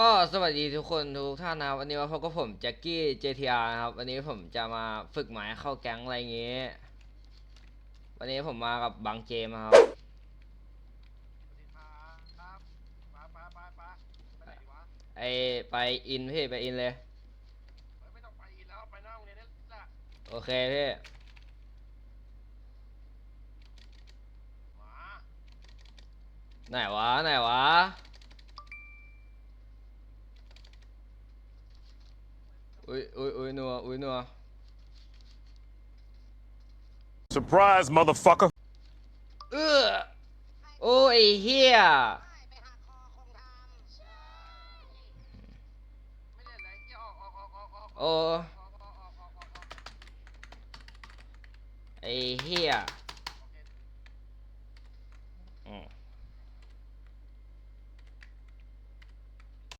ก็สวัสดีทุกคนทุกท่านนะครับวันนี้มาพบกับผมแจ็คกี้ JTR นะครับ วันนี้ผมจะมาฝึกหมายเข้าแก๊งอะไรอย่างงี้ วันนี้ผมมากับบางเจมส์ครับสวัสดีครับครับป้าป้าป้าป้าไปไหนดีวะไอไปอินพี่ไปอินเลยเฮ้ยไม่ต้องไปอีกแล้วไปหน้าโรงเรียนนี่แหละโอเคพี่หมาไหนวะไหนวะ อุ้ยอุ้ยอุ้ยนัวอุ้ยนัว surprise motherfucker เออโอ้ยเฮียโอ้ไอเฮีย